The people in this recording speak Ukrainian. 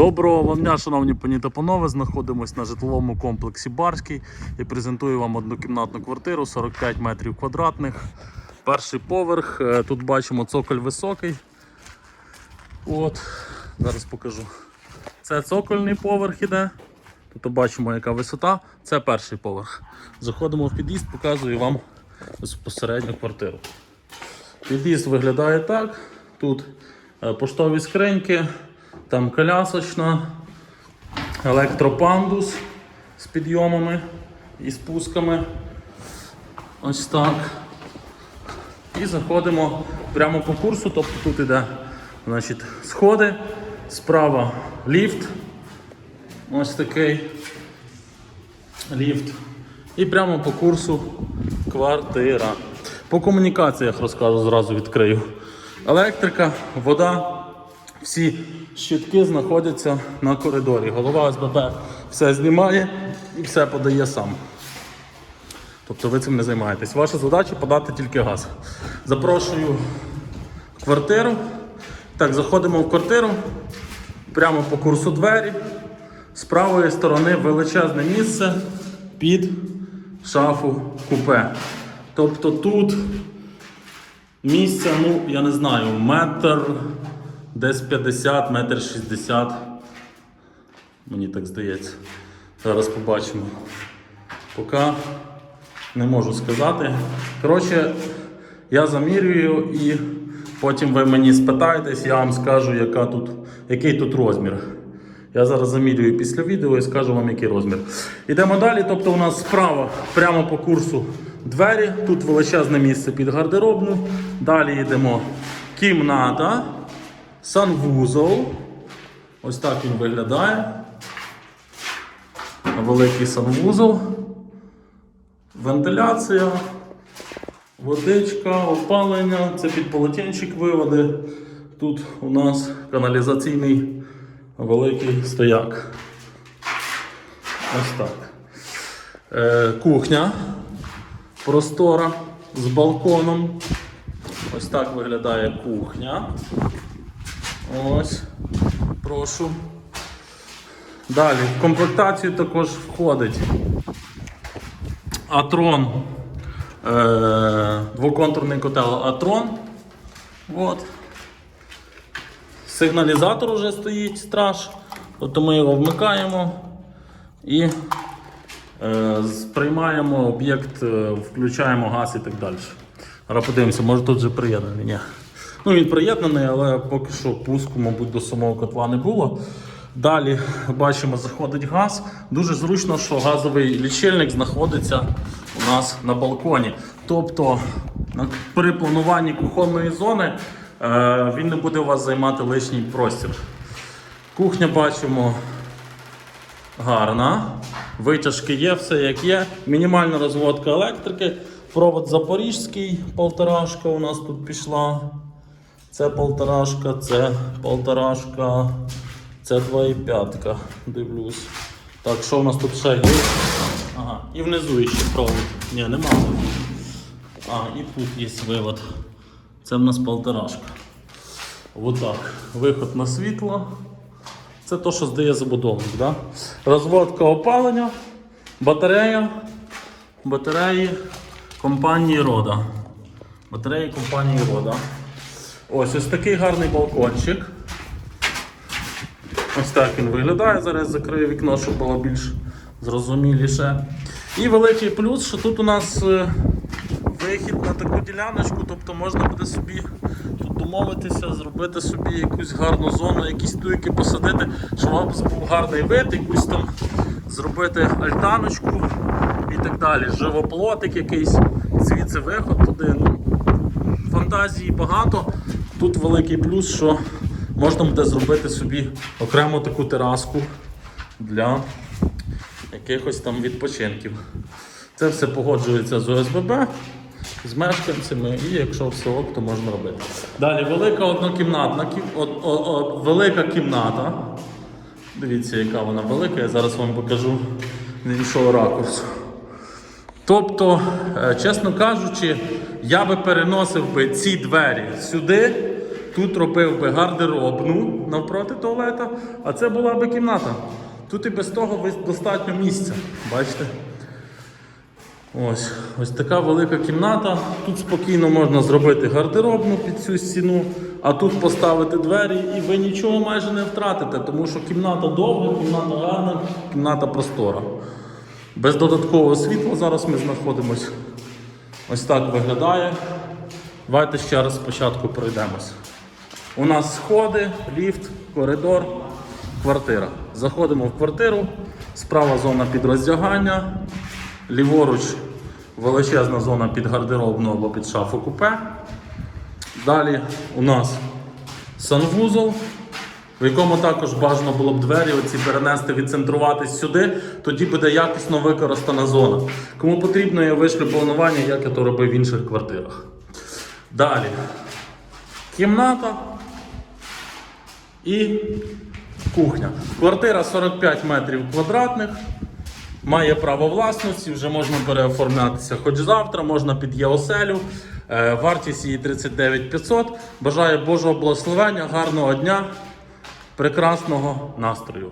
Доброго вам дня, шановні пані та панове. Знаходимось на житловому комплексі Барський і презентую вам однокімнатну квартиру 45 метрів квадратних. Перший поверх. Е, Тут бачимо цоколь високий. От, зараз покажу. Це цокольний поверх іде. Тут бачимо, яка висота. Це перший поверх. Заходимо в під'їзд, показую вам безпосередньо квартиру. Під'їзд виглядає так. Тут е, поштові скриньки, там колясочна, електропандус з підйомами і спусками. Ось так. І заходимо прямо по курсу, тобто тут іде значить, сходи, справа ліфт. Ось такий ліфт. І прямо по курсу квартира. По комунікаціях розкажу, зразу відкрию. Електрика, вода, всі щитки знаходяться на коридорі. Голова ОСББ все знімає і все подає сам. Тобто ви цим не займаєтесь. Ваша задача подати тільки газ. Запрошую в квартиру. Так, заходимо в квартиру. Прямо по курсу двері. З правої сторони величезне місце під шафу купе. Тобто тут місця, ну, я не знаю, метр десь 50, метр 60. Мені так здається. Зараз побачимо. Поки не можу сказати. Коротше, я замірюю і потім ви мені спитаєтесь, я вам скажу, яка тут, який тут розмір. Я зараз замірюю після відео і скажу вам, який розмір. Йдемо далі. Тобто у нас справа прямо по курсу двері. Тут величезне місце під гардеробну. Далі йдемо кімната, санвузол. Ось так він виглядає. Великий санвузол. Вентиляція, водичка, опалення, це під полотенчик виводи. Тут у нас каналізаційний великий стояк. Ось так. Е, кухня простора з балконом. Ось так виглядає кухня. Ось, прошу. Далі в комплектацію також входить Атрон, е, двоконтурний котел Атрон. От. Сигналізатор вже стоїть страж, тобто ми його вмикаємо і е, сприймаємо об'єкт, е, включаємо газ і так далі. Зараз подивимося, може тут вже приєднаний. Ну, він приєднаний, але поки що пуску, мабуть, до самого котла не було. Далі бачимо, заходить газ. Дуже зручно, що газовий лічильник знаходиться у нас на балконі. Тобто при плануванні кухонної зони е, він не буде у вас займати лишній простір. Кухня бачимо гарна. Витяжки є, все як є. Мінімальна розводка електрики. Провод запорізький, полторашка у нас тут пішла. Це полторашка, це полторашка, це 2,5. Дивлюсь. Так, що у нас тут ще є? Ага, і внизу ще провод. Ні, нема. А, і тут є вивод. Це в нас полторашка. Отак. Виход на світло. Це то, що здає забудовник. Да? Розводка опалення, батарея, батареї компанії Рода. Батареї компанії Рода. Ось ось такий гарний балкончик. Ось так він виглядає. Зараз закрию вікно, щоб було більш зрозуміліше. І великий плюс, що тут у нас е, вихід на таку діляночку, тобто можна буде собі тут домовитися, зробити собі якусь гарну зону, якісь туйки посадити, щоб у вас був гарний вид, якусь там зробити альтаночку і так далі. Живоплотик якийсь, звідси виход туди. Ну, фантазії багато. Тут великий плюс, що можна буде зробити собі окремо таку тераску для якихось там відпочинків. Це все погоджується з ОСББ, з мешканцями, і якщо все ок, то можна робити. Далі велика однокімнатна велика кімната. Дивіться, яка вона велика, я зараз вам покажу з іншого ракурсу. Тобто, е, чесно кажучи, я би переносив би ці двері сюди, тут робив би гардеробну навпроти туалета, а це була би кімната. Тут і без того достатньо місця. Бачите? Ось, ось така велика кімната. Тут спокійно можна зробити гардеробну під цю стіну, а тут поставити двері, і ви нічого майже не втратите, тому що кімната довга, кімната гарна, кімната простора. Без додаткового світла зараз ми знаходимося. Ось так виглядає. Давайте ще раз спочатку пройдемось. У нас сходи, ліфт, коридор, квартира. Заходимо в квартиру, справа зона під роздягання, ліворуч величезна зона під гардеробну або під шафу купе. Далі у нас санвузол, в якому також бажано було б двері оці перенести, відцентруватись сюди, тоді буде якісно використана зона. Кому потрібно, я вишлю планування, як я то робив в інших квартирах. Далі. Кімната і кухня. Квартира 45 метрів квадратних. Має право власності, вже можна переоформлятися хоч завтра, можна під ЄОСЕЛю. Е, Вартість її 39 500. Бажаю Божого благословення, гарного дня, прекрасного настрою.